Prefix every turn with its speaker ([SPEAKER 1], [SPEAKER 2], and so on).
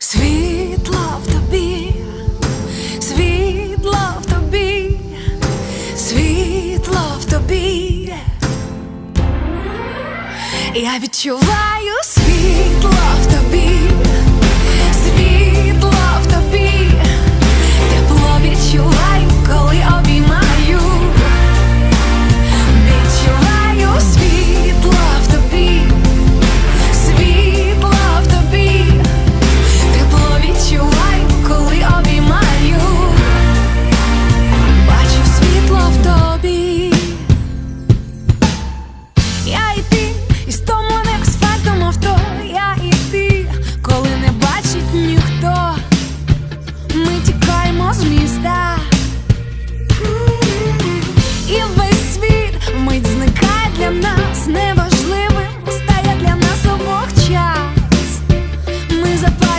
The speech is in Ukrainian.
[SPEAKER 1] Світло в тобі, світла в тобі, світла в тобі. Я відчуваю. міста.